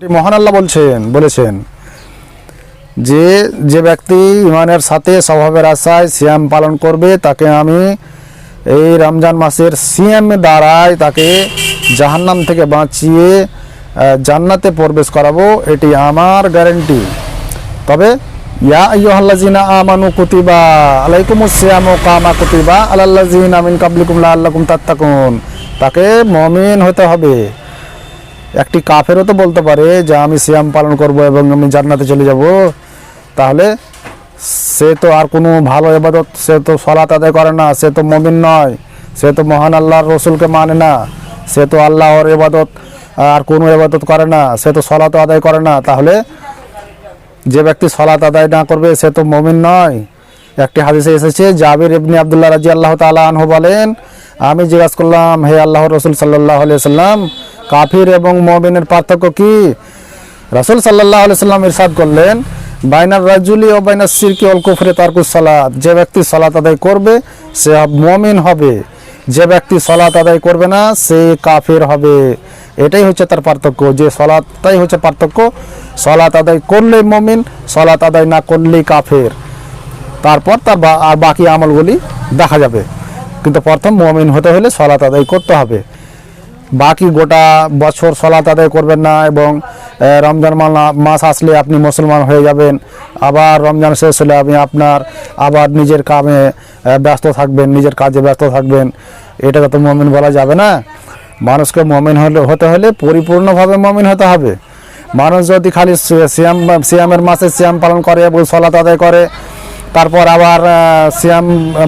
মহান আল্লাহ বলছেন, বলেছেন যে যে ব্যক্তি ইমানের সাথে স্বভাবের আশায় সিয়াম পালন করবে, তাকে আমি এই রমজান মাসের সিয়াম দ্বারাই তাকে জাহান্নাম থেকে বাঁচিয়ে জান্নাতে প্রবেশ করাবো, এটি আমার গ্যারেন্টি। তবে, ইয়া আইয়ুহাল্লাযিনা আমানু কুতিবা আলাইকুমুস সিয়ামু কামা কুতিবা আলাল্লাযিনা মিন কাবলিকুম লাআল্লাকুম তাত্তাকুন। তাকে মুমিন হতে হবে। একটি কাফেরও তো বলতে পারে যে আমি সিয়াম পালন করব এবং আমি জান্নাতে চলে যাব। তাহলে সে তো আর কোনো ভালো এবাদত সে তো সলাত আদায় করে না, সে তো মমিন নয়, সে তো মহান আল্লাহর রসুলকে মানে না, সে তো আল্লাহর এবাদত আর কোনো এবাদত করে না, সে তো সলাত আদায় করে না। তাহলে যে ব্যক্তি সলাত আদায় না করবে, সে তো মমিন নয়। একটি হাদিসে এসেছে, জাবির ইবনি আবদুল্লাহ রাজি আল্লাহ তালা আনহু বলেন, আমি জিজ্ঞাসা করলাম, হে আল্লাহ রসুল সাল্লাহ আলিয়া সাল্লাম কাফির এবং মমিনের পার্থক্য কি? রাসুল সাল্লাহ সাল্লাম ইরশাদ করলেন, বাইনার রাজুলি ও বাইনার সিরকি অল কুফরে তারকুস সালাত, যে ব্যক্তি সালাত আদায় করবে, সে মমিন হবে। যে ব্যক্তি সলাত আদায় করবে না, সে কাফের হবে। এটাই হচ্ছে তার পার্থক্য। যে সলাতটাই হচ্ছে পার্থক্য, সলাত আদায় করলেই মমিন, সলাত আদায় না করলেই কাফের। তারপর তার আর বাকি আমলগুলি দেখা যাবে। কিন্তু প্রথম মমিন হতে হলে সলাত আদায় করতে হবে। বাকি গোটা বছর সলাত আদায় করবেন না এবং রমজান মাস আসলে আপনি মুসলমান হয়ে যাবেন। আবার রমজান শেষ হলে আপনি আপনার আবার নিজের কামে ব্যস্ত থাকবেন, নিজের কাজে ব্যস্ত থাকবেন। এটাকে তো মমিন বলা যাবে না। মানুষকে মমিন হলে, হতে হলে পরিপূর্ণভাবে মমিন হতে হবে। মানুষ যদি খালি সিয়াম, সিয়ামের মাসে সিয়াম পালন করে এবং সলাত আদায় করে তারপর আবার সিয়াম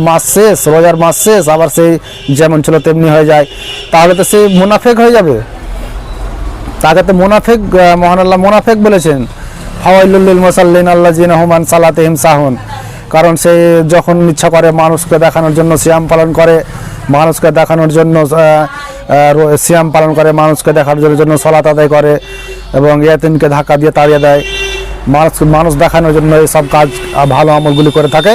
মাস শেষ, রোজার মাস শেষ, আবার সেই যেমন ছিল তেমনি হয়ে যায়। তাহলে তো সেই মুনাফেক হয়ে যাবে। তাকে তো মুনাফেক মহান আল্লাহ মুনাফেক বলেছেন। হাওয়াইলুল্লিল মুসাল্লিন আল্লাহ জিন রহমান সালাতে হিমসাহুন কারণ সে যখন ইচ্ছা করে মানুষকে দেখানোর জন্য সিয়াম পালন করে, মানুষকে দেখানোর জন্য সিয়াম পালন করে, মানুষকে দেখানোর জন্য সলাত আদায় করে এবং ইয়াতিনকে ধাক্কা দিয়ে তাড়িয়ে দেয়। মানুষ মানুষ দেখানোর জন্য সব কাজ ভালো আমলগুলি করে থাকে।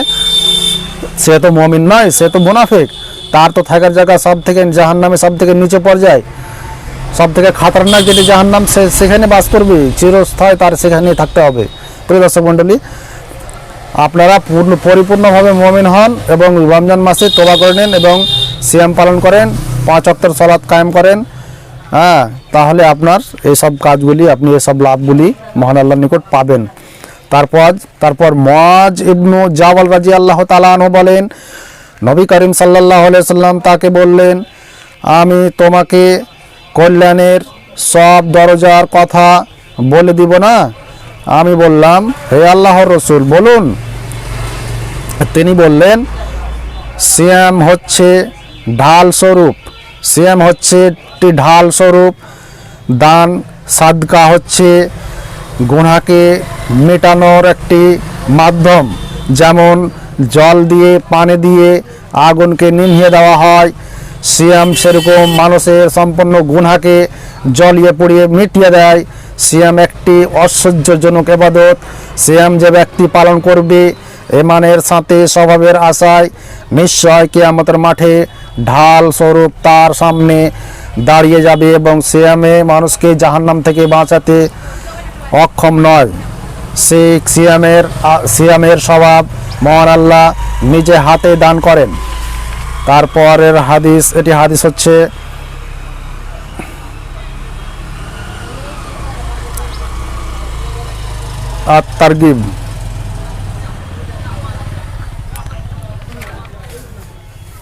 সে তো মমিন নয়, সে তো মুনাফেক। তার তো থাকার জায়গা সব থেকে জাহান নামে সব থেকে নিচে পর্যায়ে। সব থেকে খাতারনাক যেটি জাহান নাম সে সেখানে বাস করবে, চিরস্থায় তার সেখানে থাকতে হবে। প্রিয় দর্শক মণ্ডলী, আপনারা পূর্ণ, পরিপূর্ণভাবে মমিন হন এবং রমজান মাসে তোবা করে নেন এবং সিয়াম পালন করেন, পাঁচ অক্টর সলাৎ কায়েম করেন। হ্যাঁ তাহলে আপনার এইসব কাজগুলি, আপনি এসব লাভগুলি মহান আল্লাহর নিকট পাবেন। তারপর তারপর মজ ইবনু জাওয়াল রাজি আল্লাহ তালানহ বলেন, নবী করিম সাল্লাহ সাল্লাম তাকে বললেন, আমি তোমাকে কল্যাণের সব দরজার কথা বলে দিব না? আমি বললাম, হে আল্লাহর রসুল, বলুন। তিনি বললেন, সিয়াম হচ্ছে ঢাল স্বরূপ। সিয়াম হচ্ছে একটি ঢাল স্বরূপ, দান সাদকা হচ্ছে গুনাকে মেটানোর একটি মাধ্যম। যেমন জল দিয়ে, পানি দিয়ে আগুনকে নিভিয়ে দেওয়া হয়, সিয়াম সেরকম মানুষের সম্পূর্ণ গুনাকে জলিয়ে পুড়িয়ে মিটিয়ে দেয়। সিয়াম একটি অসহ্যজনক এবাদত। সিয়াম যে ব্যক্তি পালন করবে এমানের সাথে স্বভাবের আশায় নিশ্চয় কেয়ামতের মাঠে ঢাল স্বরূপ তার সামনে দাঁড়িয়ে যাবে এবং সিয়ামে মানুষকে জাহান্নাম থেকে বাঁচাতে অক্ষম নয়। সে সিয়ামের সিয়ামের স্বভাব মহান আল্লাহ নিজে হাতে দান করেন। তারপরের হাদিস, এটি হাদিস হচ্ছে আর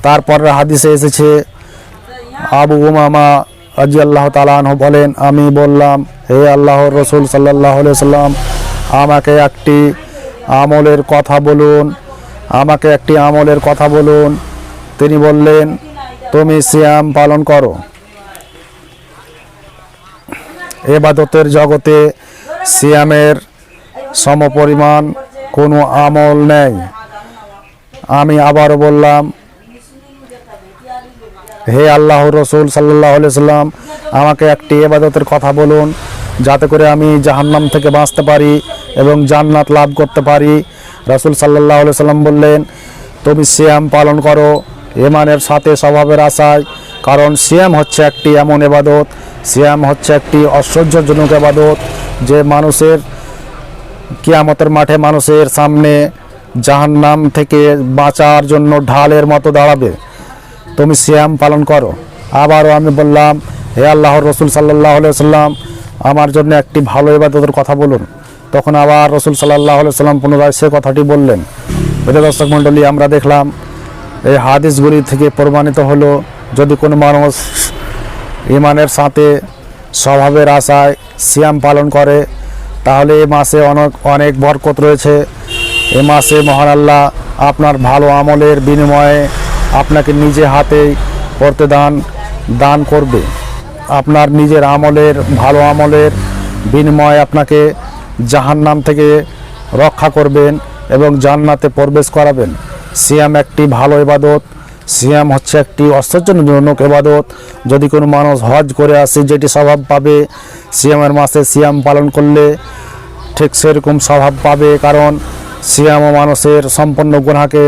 তারপরের হাদিসে এসেছে, আবু উমামা আজি আল্লাহ তালাহ বলেন, আমি বললাম, হে আল্লাহর রসুল সাল্লাহ সাল্লাম আমাকে একটি আমলের কথা বলুন, আমাকে একটি আমলের কথা বলুন। তিনি বললেন, তুমি সিয়াম পালন করো। এবাদতের জগতে সিয়ামের সমপরিমাণ কোনো আমল নেই। আমি আবারও বললাম হে আল্লাহ রসুল সাল্লাহ সাল্লাম, আমাকে একটি এবাদতের কথা বলুন, যাতে করে আমি জাহান্নাম থেকে বাঁচতে পারি এবং জান্নাত লাভ করতে পারি। রসুল সাল্লাহ সাল্লাম বললেন, তুমি শ্যাম পালন করো এমানের সাথে স্বভাবের আশায়, কারণ সিয়াম হচ্ছে একটি এমন এবাদত সিয়াম হচ্ছে একটি অসহ্যজনক এবাদত যে মানুষের কিয়ামতের মাঠে মানুষের সামনে জাহান্নাম থেকে বাঁচার জন্য ঢালের মতো দাঁড়াবে। তুমি শ্যাম পালন করো। আবারও আমি বললাম, হে আল্লাহর রসুল সাল্লাহ সাল্লাম আমার জন্য একটি ভালো ইবাদতের কথা বলুন। তখন আবার রসুল সাল্লাহ সাল্লাম পুনরায় সে কথাটি বললেন। প্রিয় দর্শক মণ্ডলী, আমরা দেখলাম, এই হাদিসগুলি থেকে প্রমাণিত হলো, যদি কোনো মানুষ ইমানের সাথে স্বভাবের আশায় সিয়াম পালন করে, তাহলে এ মাসে অনেক অনেক বরকত রয়েছে। এ মাসে মহান আল্লাহ আপনার ভালো আমলের বিনিময়ে আপনাকে নিজে হাতেই করতে দান দান করবে। আপনার নিজের আমলের, ভালো আমলের বিনিময়ে আপনাকে জাহান্নাম থেকে রক্ষা করবেন এবং জান্নাতে প্রবেশ করাবেন। সিয়াম একটি ভালো এবাদত সিয়াম হচ্ছে একটি আশ্চর্যজনক এবাদত যদি কোনো মানুষ হজ করে আসে, যেটি স্বভাব পাবে, সিয়ামের মাসে সিয়াম পালন করলে ঠিক সেরকম স্বভাব পাবে, কারণ সিয়ামও মানুষের সম্পন্ন গুণাকে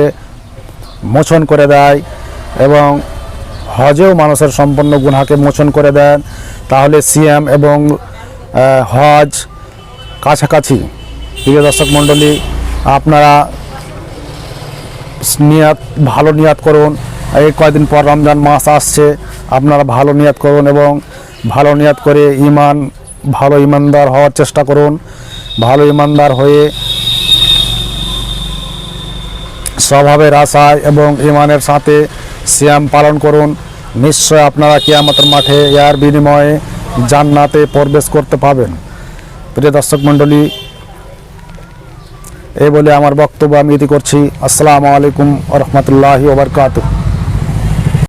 মোচন করে দেয় এবং হজেও মানুষের সম্পূর্ণ গুণাকে মোচন করে দেন। তাহলে সিয়াম এবং হজ কাছাকাছি। প্রিয় দর্শক মণ্ডলী, আপনারা নিয়াত, ভালো নিয়াত করুন। এই কয়দিন পর রমজান মাস আসছে, আপনারা ভালো নিয়াত করুন এবং ভালো নিয়াত করে ইমান ভালো ইমানদার হওয়ার চেষ্টা করুন। ভালো ইমানদার হয়ে স্বভাবের আশায় এবং ইমানের সাথে সিয়াম পালন করুন। নিশ্চয় আপনারা কেয়ামতের মাঠে এয়ার বিনিময়ে জান্নাতে প্রবেশ করতে পাবেন। প্রিয় দর্শক মণ্ডলী, এই বলে আমার বক্তব্য আমি ইতি করছি। আসসালামু আলাইকুম রহমতুল্লাহি ওবরকাতুহ